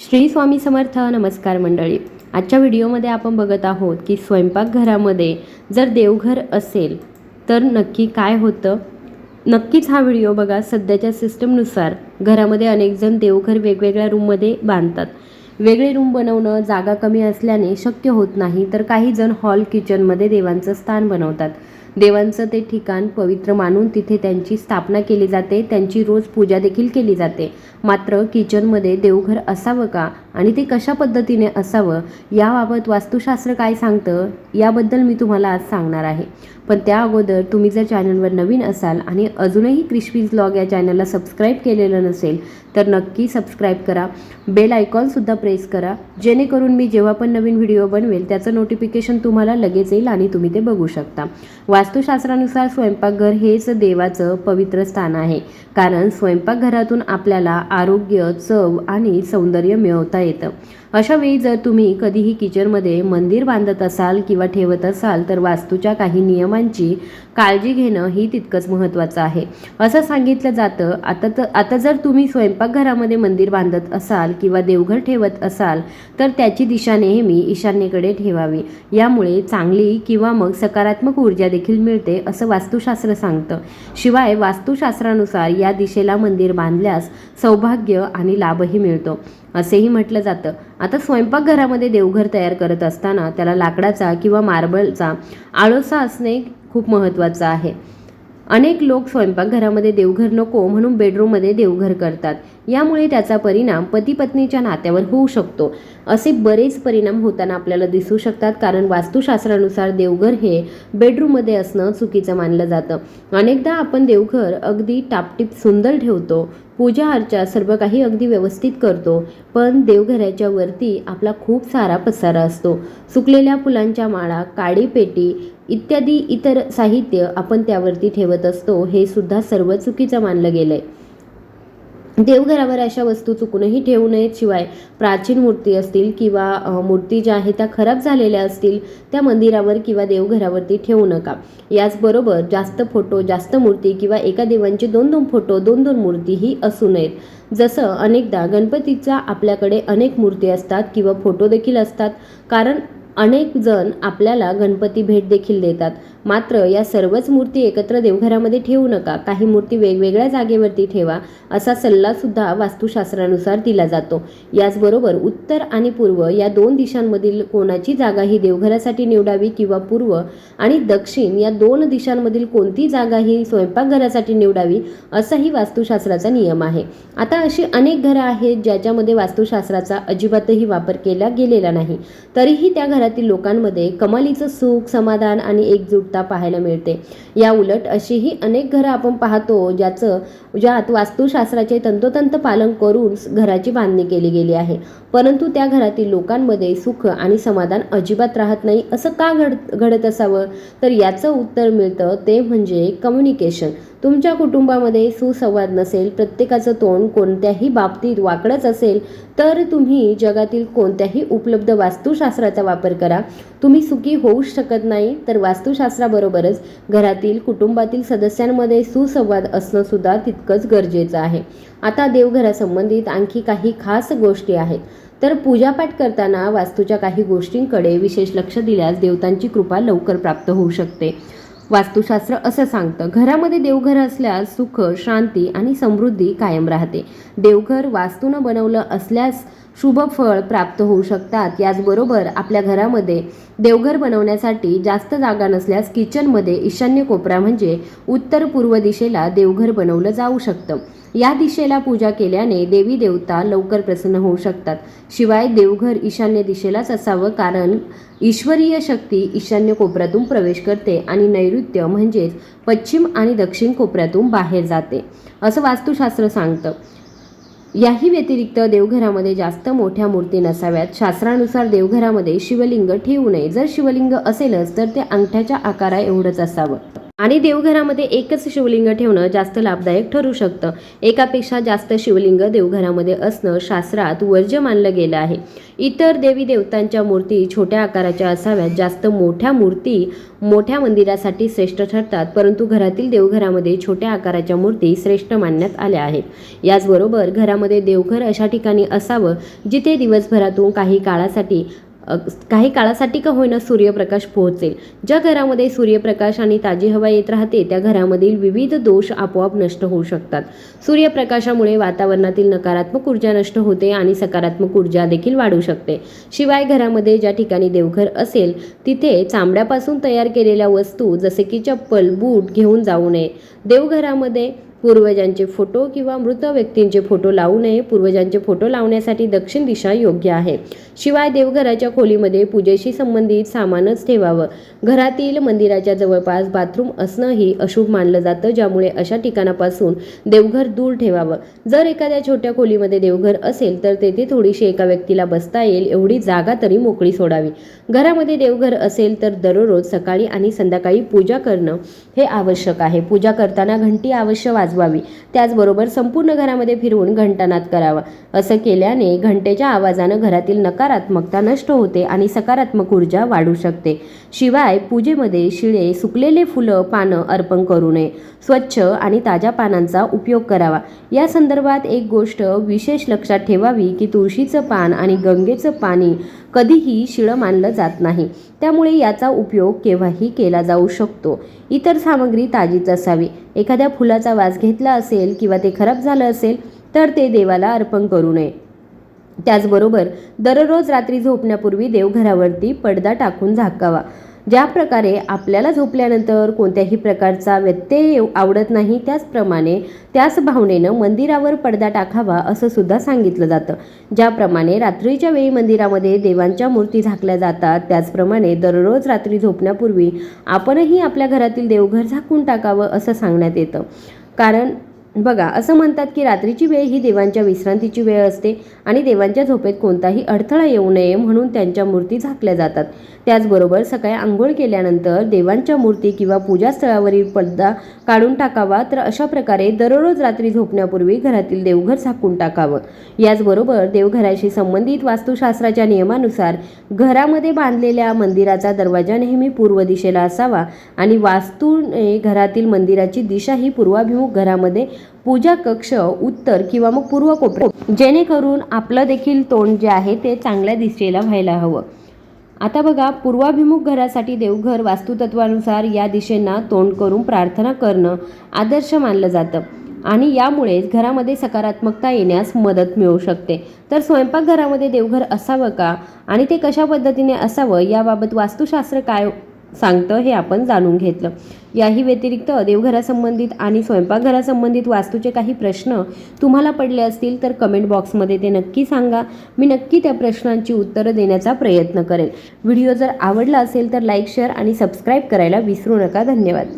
श्री स्वामी समर्थ नमस्कार मंडळी. आजच्या व्हिडिओमध्ये आपण बघत आहोत की स्वयंपाकघरामध्ये जर देवघर असेल तर नक्की काय होतं? नक्कीच हा व्हिडिओ बघा. सध्याच्या सिस्टमनुसार घरामध्ये अनेकजण देवघर वेगवेगळ्या रूममध्ये बांधतात. वेगळे रूम बनवणं जागा कमी असल्याने शक्य होत नाही तर काही जण हॉल किचनमध्ये देवांचं स्थान बनवतात. देवांचं ते ठिकाण पवित्र मानून तिथे त्यांची स्थापना केली जाते त्यांची रोज पूजा देखील केली जाते. मात्र किचनमध्ये देवघर असावं का आणि ते कशा पद्धतीने असावं याबाबत वास्तुशास्त्र काय सांगतं याबद्दल मी तुम्हाला आज सांगणार आहे. पण त्या अगोदर तुम्ही जर चॅनलवर नवीन असाल आणि अजूनही क्रिशवीज ब्लॉग या चॅनलला सबस्क्राईब केलेलं नसेल तर नक्की सबस्क्राईब करा. बेल आयकॉनसुद्धा प्रेस करा. जेणेकरून मी जेव्हा पण नवीन व्हिडिओ बनवेल त्याचं नोटिफिकेशन तुम्हाला लगेच येईल आणि तुम्ही ते बघू शकता. वास्तुशास्त्रानुसार स्वयंपाकघर हेच देवाचं पवित्र स्थान आहे. कारण स्वयंपाकघरातून आपल्याला आरोग्य चव आणि सौंदर्य मिळवता येतं. अशा वेळी जर तुम्ही कधीही किचनमध्ये मंदिर बांधत असाल किंवा ठेवत असाल तर वास्तूच्या काही नियमांची काळजी घेणं ही तितकंच महत्त्वाचं आहे. असं सांगितलं जातं आता तर आता जर तुम्ही स्वयंपाकघरामध्ये मंदिर बांधत असाल किंवा देवघर ठेवत असाल तर त्याची दिशा नेहमी ईशान्येकडे ठेवावी. यामुळे चांगली किंवा मग सकारात्मक ऊर्जा देखील मिळते असं वास्तुशास्त्र सांगतं. शिवाय वास्तुशास्त्रानुसार या दिशेला मंदिर बांधल्यास सौभाग्य आणि लाभही मिळतो. असेही म्हटलं जातं. आता स्वयंपाकघरामध्ये देवघर तयार करत असताना त्याला लाकडाचा किंवा मार्बलचा आळोसा असणे खूप महत्त्वाचं आहे. अनेक लोक स्वयंपाकघरामध्ये देवघर नको म्हणून बेडरूममध्ये देवघर करतात. यामुळे त्याचा परिणाम पती पत्नीच्या नात्यावर होऊ शकतो. असे बरेच परिणाम होताना आपल्याला दिसू शकतात कारण वास्तुशास्त्रानुसार देवघर हे बेडरूममध्ये असणं चुकीचं मानलं जातं. अनेकदा आपण देवघर अगदी टापटीप सुंदर ठेवतो पूजा अर्चा सर्व काही अगदी व्यवस्थित करतो पण देवघराच्या वरती आपला खूप सारा पसारा असतो. सुकलेल्या फुलांच्या माळा काळी पेटी इत्यादी इतर साहित्य आपण त्यावरती ठेवत असतो हे सुद्धा सर्व चुकीचं मानलं गेलंय. देवघरावर अशा वस्तू चुकूनही ठेवू नयेत शिवाय प्राचीन मूर्ती असतील किंवा मूर्ती ज्या आहेत त्या खराब झालेल्या असतील त्या मंदिरावर किंवा देवघरावरती ठेवू नका. याचबरोबर जास्त फोटो जास्त मूर्ती किंवा एका देवांचे दोन दोन फोटो दोन दोन मूर्तीही असू नयेत. जसं अनेकदा गणपतीचा आपल्याकडे अनेक मूर्ती असतात किंवा फोटो देखील असतात कारण अनेक जण आपल्याला गणपती भेट देखील देतात. मात्र या सर्वच मूर्ती एकत्र देवघरामध्ये ठेवू नका. काही मूर्ती वेगवेगळ्या जागेवरती ठेवा असा सल्ला सुद्धा वास्तुशास्त्रानुसार दिला जातो. याचबरोबर उत्तर आणि पूर्व या दोन दिशांमधील कोणाची जागा ही देवघरासाठी निवडावी किंवा पूर्व आणि दक्षिण या दोन दिशांमधील कोणती जागा ही स्वयंपाकघरासाठी निवडावी असाही वास्तुशास्त्राचा नियम आहे. आता अशी अनेक घरं आहेत ज्याच्यामध्ये वास्तुशास्त्राचा अजिबातही वापर केला गेलेला नाही. तरीही त्या घरातील लोकांमध्ये कमालीचं सुख समाधान आणि उत्सुकता पाहायला मिळते. या उलट अशीही अनेक घरं आपण पाहतो ज्याचं ज्यात वास्तुशास्त्राचे तंतोतंत पालन करून घराची बांधणी केली गेली आहे. परंतु त्या घरातील लोकांमध्ये सुख आणि समाधान अजिबात राहत नाही. असं का घड घडत असावं? तर याचं उत्तर मिळतं ते म्हणजे कम्युनिकेशन तुमच्या कुटुंबामध्ये सुसंवाद नसेल प्रत्येकाचं तोंड कोणत्याही बाबतीत वाकडंच असेल तर तुम्ही जगातील कोणत्याही उपलब्ध वास्तुशास्त्राचा वापर करा. तुम्ही सुखी होऊच शकत नाही तर वास्तुशास्त्राबरोबरच घरातील कुटुंबातील सदस्यांमध्ये सुसंवाद असणं सुद्धा तितकंच गरजेचं आहे. आता देवघरासंबंधित आणखी काही खास गोष्टी आहेत. तर पूजापाठ करताना वास्तूच्या काही गोष्टींकडे विशेष लक्ष दिल्यास देवतांची कृपा लवकर प्राप्त होऊ शकते. वास्तुशास्त्र असं सांगतं घरामध्ये देवघर असल्यास सुख शांती आणि समृद्धी कायम राहते. देवघर वास्तूनं बनवलं असल्यास शुभ फळ प्राप्त होऊ शकतात. याचबरोबर आपल्या घरामध्ये देवघर बनवण्यासाठी जास्त जागा नसल्यास किचनमध्ये ईशान्य कोपरा म्हणजे उत्तर पूर्व दिशेला देवघर बनवलं जाऊ शकतं. या दिशेला पूजा केल्याने देवी देवता लवकर प्रसन्न होऊ शकतात. शिवाय देवघर ईशान्य दिशेलाच असावं कारण ईश्वरीय शक्ती ईशान्य कोपऱ्यातून प्रवेश करते आणि नैऋत्य म्हणजेच पश्चिम आणि दक्षिण कोपऱ्यातून बाहेर जाते असं वास्तुशास्त्र सांगतं. याही व्यतिरिक्त देवघरामध्ये जास्त मोठ्या मूर्ती नसाव्यात. शास्त्रानुसार देवघरामध्ये शिवलिंग ठेवू नये. जर शिवलिंग असेलच तर ते अंगठ्याच्या आकारा एवढंच असावं. आणि देवघरामध्ये एकच शिवलिंग ठेवणं जास्त लाभदायक ठरू शकतं. एकापेक्षा जास्त शिवलिंग देवघरामध्ये असणं शास्त्रात वर्ज्य मानलं गेलं आहे. इतर देवी देवतांच्या मूर्ती छोट्या आकाराच्या असाव्यात जास्त मोठ्या मूर्ती मोठ्या मंदिरासाठी श्रेष्ठ ठरतात परंतु घरातील देवघरामध्ये छोट्या आकाराच्या मूर्ती श्रेष्ठ मानण्यात आल्या आहेत. याचबरोबर घरामध्ये देवघर अशा ठिकाणी असावं जिथे दिवसभरातून काही काळासाठी काही काळासाठी का होईना सूर्यप्रकाश पोहोचेल. ज्या घरामध्ये सूर्यप्रकाश आणि ताजी हवा येत राहते त्या घरामधील विविध दोष आपोआप नष्ट होऊ शकतात. सूर्यप्रकाशामुळे वातावरणातील नकारात्मक ऊर्जा नष्ट होते आणि सकारात्मक ऊर्जा देखील वाढू शकते. शिवाय घरामध्ये ज्या ठिकाणी देवघर असेल तिथे चांबड्यापासून तयार केलेल्या वस्तू जसे की चप्पल बूट घेऊन जाऊ नये. देवघरामध्ये पूर्वजांचे फोटो किंवा मृत व्यक्तींचे फोटो लावू नये. पूर्वजांचे फोटो लावण्यासाठी दक्षिण दिशा योग्य आहे. शिवाय देवघराच्या खोलीमध्ये पूजेशी संबंधित सामानच ठेवावं. घरातील मंदिराच्या जवळपास बाथरूम असणंही अशुभ मानलं जातं ज्यामुळे अशा ठिकाणापासून देवघर दूर ठेवावं. जर एखाद्या छोट्या खोलीमध्ये देवघर असेल तर तेथे थोडीशी एका व्यक्तीला बसता येईल एवढी जागा तरी मोकळी सोडावी. घरामध्ये देवघर असेल तर दररोज सकाळी आणि संध्याकाळी पूजा करणं हे आवश्यक आहे. पूजा करताना घंटी अवश्य वाजवावी. त्याचबरोबर संपूर्ण घरामध्ये फिरवून घंटानाद करावा. असं केल्याने घंटेच्या आवाजानं घरातील नकारात्मकता नष्ट होते आणि सकारात्मक ऊर्जा वाढू शकते. शिवाय पूजेमध्ये शिळे सुकलेले फुलं पानं अर्पण करू नये. स्वच्छ आणि ताज्या पानांचा उपयोग करावा. या संदर्भात एक गोष्ट विशेष लक्षात ठेवावी की तुळशीचं पान आणि गंगेचं पाणी कधीही शिळं मानलं जात नाही. त्यामुळे याचा उपयोग केव्हाही केला जाऊ शकतो. इतर सामग्री ताजीच असावी. एखाद्या फुलाचा वास घेतला असेल किंवा ते खराब झालं असेल तर ते देवाला अर्पण करू नये. त्याचबरोबर दररोज रात्री झोपण्यापूर्वी देवघरावरती पडदा टाकून झाकावा. ज्या प्रकारे आपल्याला झोपल्यानंतर कोणत्याही प्रकारचा व्यत्यय आवडत नाही त्याचप्रमाणे त्याच भावनेनं मंदिरावर पडदा टाकावा असं सुद्धा सांगितलं जातं. ज्याप्रमाणे रात्रीच्या वेळी मंदिरामध्ये देवांच्या मूर्ती झाकल्या जातात त्याचप्रमाणे दररोज रात्री झोपण्यापूर्वी आपणही आपल्या घरातील देवघर झाकून टाकावं असं सांगण्यात येतं. कारण बघा असं म्हणतात की रात्रीची वेळ ही देवांच्या विश्रांतीची वेळ असते आणि देवांच्या झोपेत कोणताही अडथळा येऊ नये म्हणून त्यांच्या मूर्ती झाकल्या जातात. त्याचबरोबर सकाळी आंघोळ केल्यानंतर देवांच्या मूर्ती किंवा पूजास्थळावरील पडदा काढून टाकावा तर अशा प्रकारे दररोज रात्री झोपण्यापूर्वी घरातील देवघर झाकून टाकावं. याचबरोबर देवघराशी संबंधित वास्तुशास्त्राच्या नियमानुसार घरामध्ये बांधलेल्या मंदिराचा दरवाजा नेहमी पूर्व दिशेला असावा आणि वास्तूने घरातील मंदिराची दिशा ही पूर्वाभिमुख घरामध्ये पूजा कक्ष उत्तर किंवा मग पूर्व कोपऱ्यात. जेणेकरून आपलं देखील तोंड जे आहे ते चांगल्या दिशेला व्हायला हवं. आता बघा पूर्वाभिमुख घरासाठी देवघर वास्तुतत्वानुसार या दिशेंना तोंड करून प्रार्थना करणं आदर्श मानलं जातं. आणि यामुळेच घरामध्ये सकारात्मकता येण्यास मदत मिळू शकते. तर स्वयंपाकघरामध्ये देवघर असावं का? आणि ते कशा पद्धतीने असावं? याबाबत वास्तुशास्त्र काय सांगतं हे आपण जाणून घेतलं. याही व्यतिरिक्त देवघरासंबंधित आणि स्वयंपाकघरासंबंधित वास्तूचे काही प्रश्न तुम्हाला पडले असतील तर कमेंट बॉक्समध्ये ते नक्की सांगा. मी नक्की त्या प्रश्नांची उत्तरं देण्याचा प्रयत्न करेल व्हिडिओ जर आवडला असेल तर लाईक शेअर आणि सबस्क्राईब करायला विसरू नका. धन्यवाद.